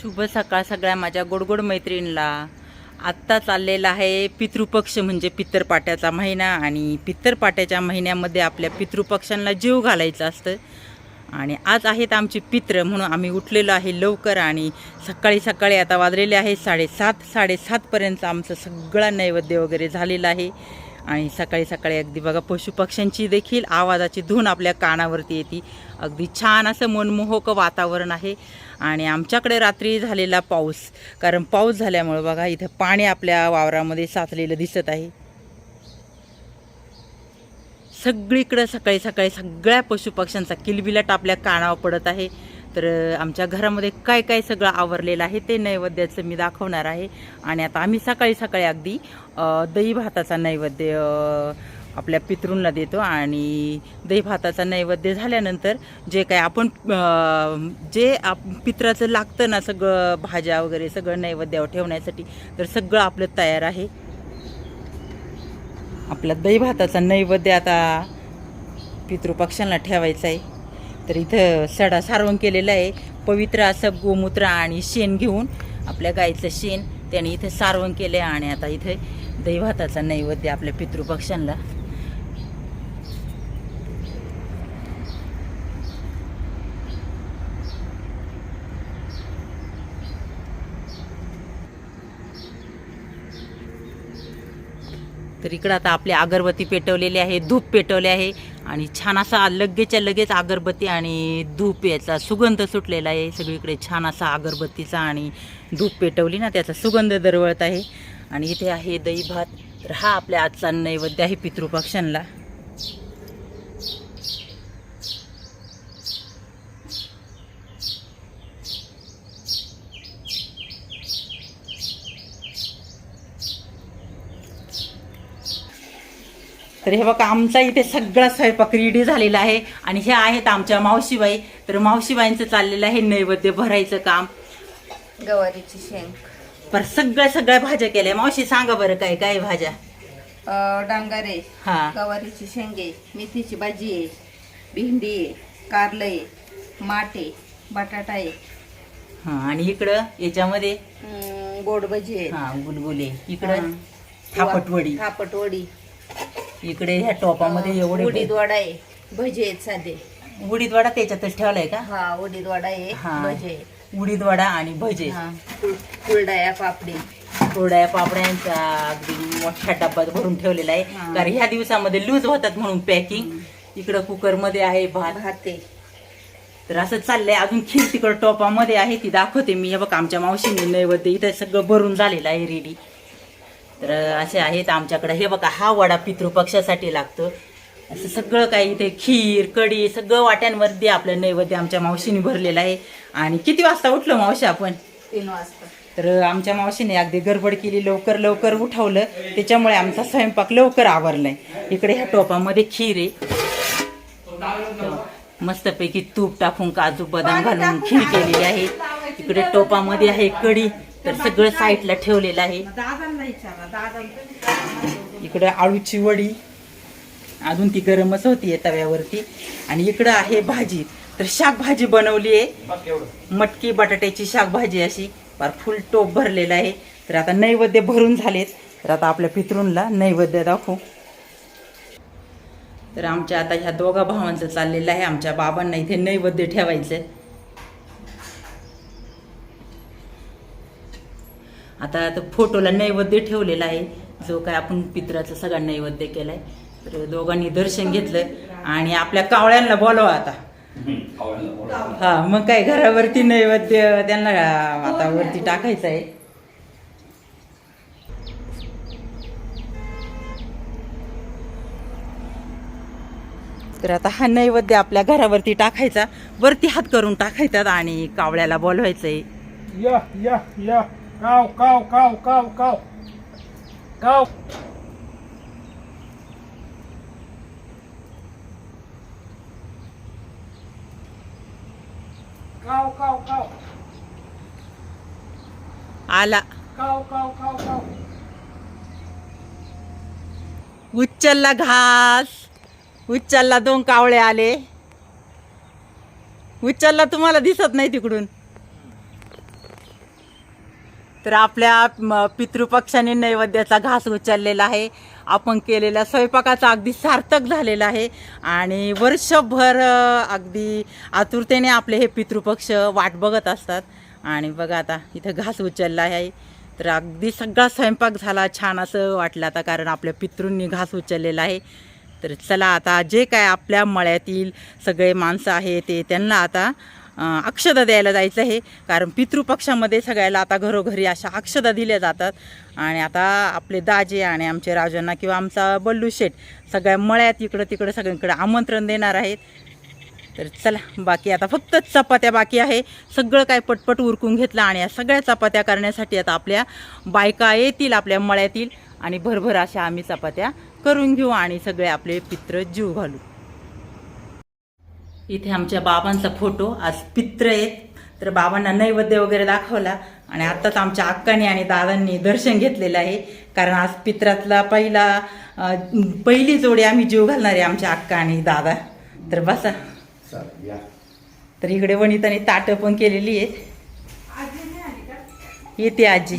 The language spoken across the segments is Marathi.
शुभ सकाळ सगळ्या माझ्या गोडगोड मैत्रिणीला आत्ता चाललेला आहे पितृपक्ष म्हणजे पितरपाट्याचा महिना आणि पितरपाट्याच्या महिन्यामध्ये आपल्या पितृपक्षांना जीव घालायचं असतं. आणि आज आहेत आमचे पित्र म्हणून आम्ही उठलेलो आहे लवकर आणि सकाळी सकाळी आता वाजलेले आहे साडेसात साडेसातपर्यंत आमचं सगळा नैवेद्य वगैरे झालेलं आहे. आणि सकाळी सकाळी अगदी बघा पशुपक्ष्यांची देखील आवाजाची धून आपल्या कानावरती येते. अगदी छान असं मनमोहक वातावरण आहे. आणि आमच्याकडे रात्री झालेला पाऊस कारण पाऊस झाल्यामुळं बघा इथं पाणी आपल्या वावरामध्ये साचलेलं दिसत आहे. सगळीकडं सकाळी सकाळी सगळ्या पशुपक्ष्यांचा किलबिलाट आपल्या कानावर पडत आहे. तर आमच्या घरामध्ये काय काय सगळं आवरलेलं आहे ते नैवेद्याचं मी दाखवणार आहे. आणि आता आम्ही सकाळी सकाळी अगदी दही भाताचा नैवेद्य आपल्या पितृंना देतो. आणि दही भाताचा नैवेद्य झाल्यानंतर जे काय आपण जे आप पित्राचं लागतं ना सगळं भाज्या वगैरे सगळं नैवेद्यावर ठेवण्यासाठी तर सगळं आपलं तयार आहे. आपला दही भाताचा नैवेद्य आता पितृपक्षांना ठेवायचा आहे. तर इथं सडा सारवण केलेला आहे. पवित्र असं गोमूत्र आणि शेण घेऊन आपल्या गाईचं शेण त्याने इथं सारवण केलं आहे आणि आता इथे दही नैवेद्य आपल्या पितृपक्षांना तर इकडं आता आपली अगरबत्ती पेटवलेली आहे धूप पेटवले आहे आणि छान असा लगेचच्या लगेच अगरबत्ती आणि धूप याचा सुगंध सुटलेला आहे. सगळीकडे छान असा अगरबत्तीचा आणि धूप पेटवली ना त्याचा सुगंध दरवळत आहे. आणि इथे आहे दही भात. तर हा आपल्या आजचा नैवेद्य आहे पितृपक्षांना तर हे बघा आमचा इथे सगळा स्वयंपाक रेडी झालेला आहे. आणि हे आहेत आमच्या मावशीबाई. तर मावशीबाईंचं चाललेलं आहे नैवेद्य भरायचं काम. गवारीची शेंग. पर सगळ्या सगळ्या भाज्या केल्या. मावशी सांगा बरं काय काय भाज्या? डांगर हा. गवारीची शेंग आहे मेथीची भाजी आहे भेंडी आहे कारलं आहे माठ आहे बटाटा आहे. हा आणि इकडं याच्यामध्ये? अं, गोड भजी आहे. हा गुलगुले. इकडं. थापटवडी. थापटवडी. इकडे ह्या टोपामध्ये एवढे उडीद वडा आहे भजी आहेत साधे. उडीद वडा त्याच्यातच ठेवलाय का? हा उडीद वडा आहे हा. भजी आहे. उडीद वडा आणि भजे. हा कुल- पापडी. थोड्या पापड्यांचा अगदी मोठ्या डब्यात भरून ठेवलेला आहे. हा. कारण ह्या दिवसामध्ये लूज होतात म्हणून पॅकिंग इकडं कुकरमध्ये आहे भात. भात तर असं चाललंय. अजून खीर तिकडं टोपामध्ये आहे ती दाखवते मी. हे बघ आमच्या मावशीने नैवेद्य इथं सगळं भरून झालेलं आहे रेडी तर असे आहेत आमच्याकडे. हे बघा हा वडा पितृपक्षासाठी लागतो. असं सगळं काही इथे खीर कढी सगळं वाट्यांमध्ये आपलं नैवेद्य आमच्या मावशीने भरलेलं आहे. आणि किती वाजता उठलो मावशी आपण? तीन वाजता. तर आमच्या मावशीने अगदी गडबड केली लवकर लवकर उठवलं. त्याच्यामुळे आमचा स्वयंपाक लवकर आवरलाय. इकडे ह्या टोपामध्ये खीर आहे. मस्तपैकी तूप टाकून काजू बदाम घालून खीर केलेली आहे. इकडे टोपामध्ये आहे कढी. तर सगळं साईडला ठेवलेलं आहे. इकडे आळूची वडी अजून ती गरमच होती तव्यावरती. आणि इकडं आहे भाजी. तर शाकभाजी बनवली आहे. मटकी बटाट्याची शाकभाजी अशी. फार फुल टोप भरलेला आहे. तर आता नैवेद्य भरून झालेत. तर आता आपल्या पितृंला नैवेद्य दाखवू. तर आमच्या आता ह्या दोघा भावांचं चाललेलं आहे. आमच्या बाबांना इथे नैवेद्य ठेवायचं आता फोटोला नैवेद्य ठेवलेला आहे जो काय आपण पित्राचा सगळा नैवेद्य केलाय. तर दोघांनी दर्शन घेतलं आणि आपल्या कावळ्यांना बोलवा आता. हा मग काय घरावरती नैवेद्य त्यांना आता वरती टाकायचं आहे. तर आता हा नैवेद्य आपल्या घरावरती टाकायचा. वरती हात करून टाकायचा आणि कावळ्याला बोलवायचंय. या या या. काव काव काव काव काव काव काव काव काव आला काव काव काव काव उच्चलला घास. उच्चलला दोन कावळे आले. उच्चलला तुम्हाला दिसत नाही तिकडून. तर आपल्या म, पितृपक्षाने नैवेद्याचा घास उचललेला आहे. आपण केलेल्या स्वयंपाकाचा अगदी सार्थक झालेला आहे. आणि वर्षभर अगदी आतुरतेने आपले हे पितृपक्ष वाट बघत असतात. आणि बघा आता इथं घास उचलला आहे. तर अगदी सगळा स्वयंपाक झाला. छान असं वाटलं आता कारण आपल्या पितृंनी घास उचललेला आहे. तर चला आता जे काय आपल्या मळ्यातील सगळे माणसं आहे ते त्यांना आता अक्षदा द्यायला जायचं आहे. कारण पितृपक्षामध्ये सगळ्याला आता घरोघरी अशा अक्षदा दिल्या जातात. आणि आता आपले दाजे आणि आमचे राजांना किंवा आमचा बल्लू शेठ सगळ्या मळ्यात इकडं तिकडं सगळ्यांकडे आमंत्रण देणार आहेत. तर चला बाकी आता फक्त चपात्या बाकी आहे. सगळं काय पटपट उरकून घेतलं आणि या सगळ्या चपात्या करण्यासाठी आता आपल्या बायका येतील आपल्या मळ्यातील आणि भरभर अशा आम्ही चपात्या करून घेऊ आणि सगळे आपले पित्र जीव घालू. इथे आमच्या बाबांचा फोटो. आज पित्र आहेत तर बाबांना नैवेद्य वगैरे दाखवला. आणि आत्ताच आमच्या अक्काने आणि दादांनी दर्शन घेतलेलं आहे. कारण आज पित्रातला पहिला पहिली जोडी आम्ही जीव घालणार आहे आमच्या अक्का आणि दादा. तर बसा. तर इकडे वनिताने ताटं पण केलेली आहेत येते आजी.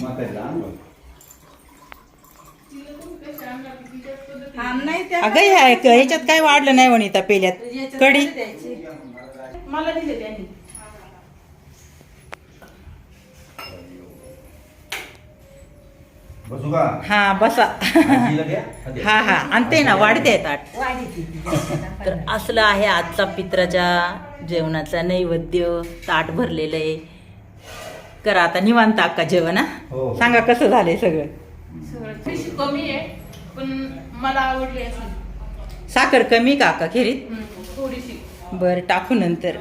अगं ह्या ह्याच्यात काय वाढलं नाही वनिता पेल्यात. कडी मला दिले त्यांनी. बसू का? हा बसा. आजीला द्या. द्या. हा हा. आणते ना वाढते ताट तर असलं आहे आजचा पित्राच्या जेवणाचा नैवेद्य ताट भरलेलं आहे. करा आता निवांत अक्का जेवण हा. हो. सांगा कसं झालंय सगळं? कमी आहे पण मला आवडली असेल साखर कमी का अक्का खेरीत? थोडीशी. बरं टाकू नंतर.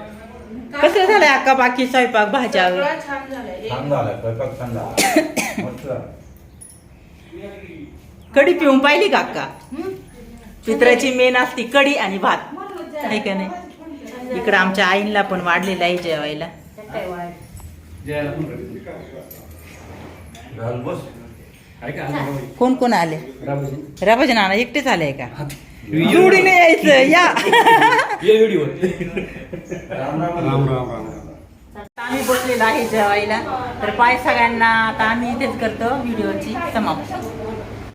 कसं झालंय अक्का बाकी स्वयंपाक भाज्या? सगळं छान झालंय. छान झालं स्वयंपाक छान झाला. मस्त. झालं. कढी पिऊन पाहिली का अक्का? पित्राची मेन असती कढी आणि भात. आहे का नाही? इकडं आमच्या आईंला पण वाढलेलं आहे जेवायला. घाल बस. कोण कोण आले? राबाजी नाना एकटेच आले का? जोडीने यायचं या. राम राम राम राम. राम आम्ही बसलेलो आहे जेवायला. तर पाय सगळ्यांना आता आम्ही इथेच करतो व्हिडिओची समाप्त.